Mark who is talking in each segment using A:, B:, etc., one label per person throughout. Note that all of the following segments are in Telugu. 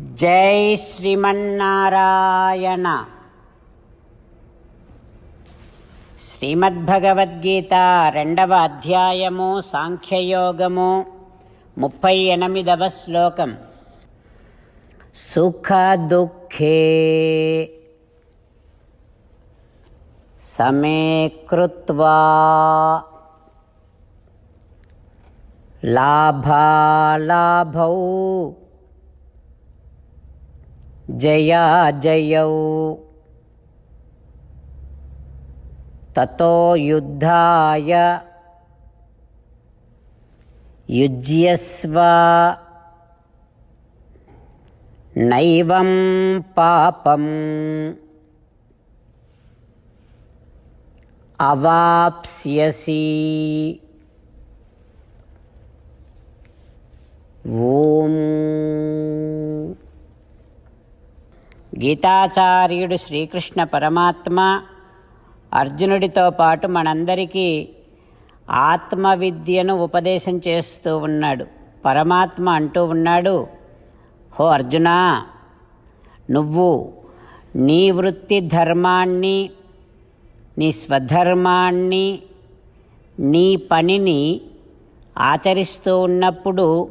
A: జై శ్రీమన్నారాయణ. శ్రీమద్భగవద్గీత రెండవ అధ్యాయము సాంఖ్యయోగము ముప్పై ఎనిమిదవ శ్లోకం. సుఖ దుఃఖే సమే కృత్వా లాభాలాభౌ జయా జయౌ. తతో యుద్ధాయ. యుజ్యస్వ. నైవం పాపం. అవాప్స్యసి. ఓం గీతాచార్యుడు శ్రీకృష్ణ పరమాత్మ అర్జునుడితో పాటు మనందరికీ ఆత్మవిద్యను ఉపదేశం చేస్తూ ఉన్నాడు. పరమాత్మ అంటూ ఉన్నాడు హో అర్జునా నువ్వు నీ వృత్తి ధర్మాన్ని నీ స్వధర్మాన్ని నీ పనిని ఆచరిస్తూ ఉన్నప్పుడు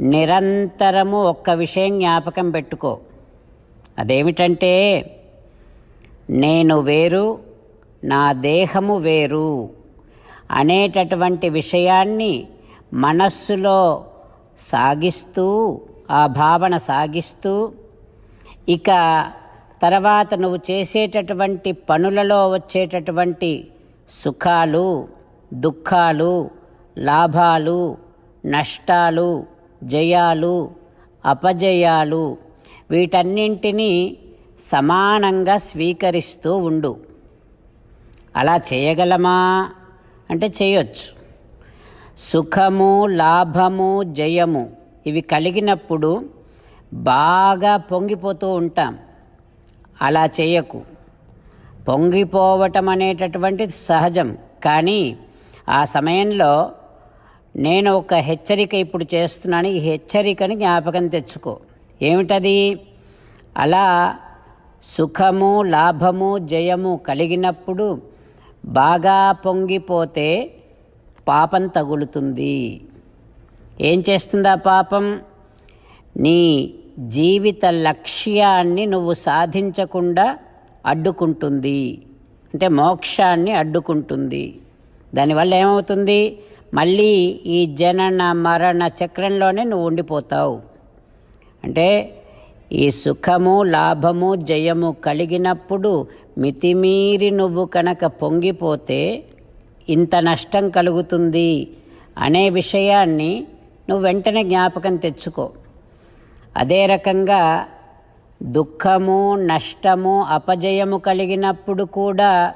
A: నిరంతరము ఒక్క విషయం జ్ఞాపకం పెట్టుకో. అదేమిటంటే నేను వేరు నా దేహము వేరు అనేటటువంటి విషయాన్ని మనస్సులో సాగిస్తూ ఆ భావన సాగిస్తూ ఇక తర్వాత నువ్వు చేసేటటువంటి పనులలో వచ్చేటటువంటి సుఖాలు దుఃఖాలు లాభాలు నష్టాలు జయాలు అపజయాలు వీటన్నింటినీ సమానంగా స్వీకరిస్తూ ఉండు. అలా చేయగలమా? అంటే చేయొచ్చు. సుఖము లాభము జయము ఇవి కలిగినప్పుడు బాగా పొంగిపోతూ ఉంటాం. అలా చేయకు. పొంగిపోవటం అనేటటువంటిది సహజం. కానీ ఆ సమయంలో నేను ఒక హెచ్చరిక ఇప్పుడు చేస్తున్నాను. ఈ హెచ్చరికని జ్ఞాపకం తెచ్చుకో. ఏమిటది? అలా సుఖము లాభము జయము కలిగినప్పుడు బాగా పొంగిపోతే పాపం తగులుతుంది. ఏం చేస్తుందా పాపం? నీ జీవిత లక్ష్యాన్ని నువ్వు సాధించకుండా అడ్డుకుంటుంది. అంటే మోక్షాన్ని అడ్డుకుంటుంది. దానివల్ల ఏమవుతుంది? మళ్ళీ ఈ జనన మరణ చక్రంలోనే నువ్వు ఉండిపోతావు. అంటే ఈ సుఖము లాభము జయము కలిగినప్పుడు మితిమీరి నువ్వు కనుక పొంగిపోతే ఇంత నష్టం కలుగుతుంది అనే విషయాన్ని నువ్వు వెంటనే జ్ఞాపకం తెచ్చుకో. అదే రకంగా దుఃఖము నష్టము అపజయము కలిగినప్పుడు కూడా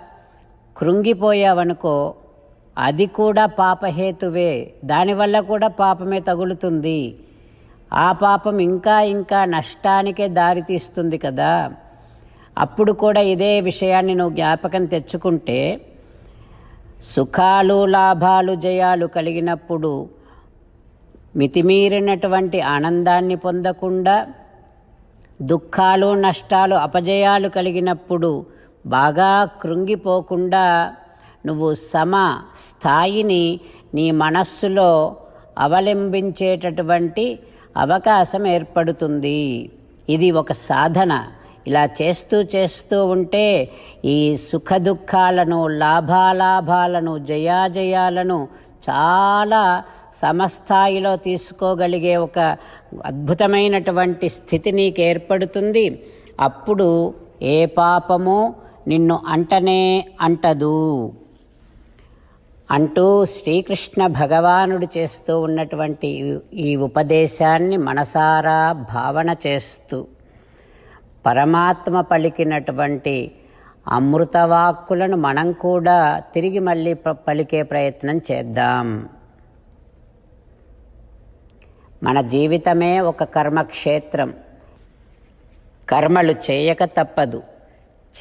A: కృంగిపోయావనుకో అది కూడా పాపహేతువే. దానివల్ల కూడా పాపమే తగులుతుంది. ఆ పాపం ఇంకా ఇంకా నష్టానికే దారితీస్తుంది కదా. అప్పుడు కూడా ఇదే విషయాన్ని నువ్వు జ్ఞాపకం తెచ్చుకుంటే సుఖాలు లాభాలు జయాలు కలిగినప్పుడు మితిమీరినటువంటి ఆనందాన్ని పొందకుండా దుఃఖాలు నష్టాలు అపజయాలు కలిగినప్పుడు బాగా కృంగిపోకుండా నువ్వు సమ స్థాయిని నీ మనస్సులో అవలంబించేటటువంటి అవకాశం ఏర్పడుతుంది. ఇది ఒక సాధన. ఇలా చేస్తూ చేస్తూ ఉంటే ఈ సుఖ దుఃఖాలను లాభాలాభాలను జయాజయాలను చాలా సమస్థాయిలో తీసుకోగలిగే ఒక అద్భుతమైనటువంటి స్థితి నీకు ఏర్పడుతుంది. అప్పుడు ఏ పాపము నిన్ను అంటనే అంటదు. అంటూ శ్రీకృష్ణ భగవానుడు చేస్తూ ఉన్నటువంటి ఈ ఉపదేశాన్ని మనసారా భావన చేస్తూ పరమాత్మ పలికినటువంటి అమృతవాక్కులను మనం కూడా తిరిగి మళ్ళీ పలికే ప్రయత్నం చేద్దాం. మన జీవితమే ఒక కర్మక్షేత్రం. కర్మలు చేయక తప్పదు.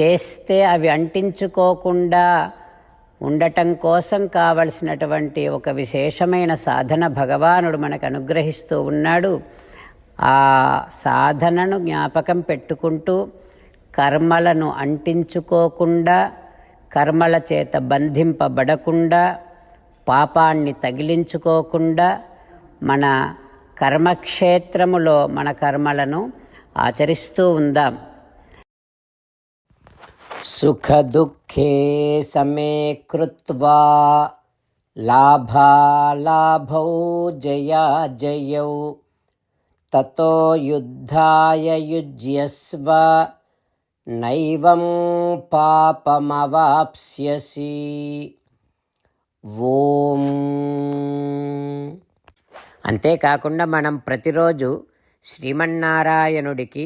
A: చేస్తే అవి అంటించుకోకుండా ఉండటం కోసం కావలసినటువంటి ఒక విశేషమైన సాధన భగవానుడు మనకు అనుగ్రహిస్తూ ఉన్నాడు. ఆ సాధనను జ్ఞాపకం పెట్టుకుంటూ కర్మలను అంటించుకోకుండా కర్మల చేత బంధింపబడకుండా పాపాన్ని తగిలించుకోకుండా మన కర్మక్షేత్రములో మన కర్మలను ఆచరిస్తూ ఉందాం. సుఖదుఃఖే సమే కృత్వా లాభాలాభౌ జయాజయౌ తతో యుద్ధాయ యుజ్యస్వ నైవం పాపమవాప్స్యసి ఓం అంతేకాకుండా మనం ప్రతిరోజు శ్రీమన్నారాయణుడికి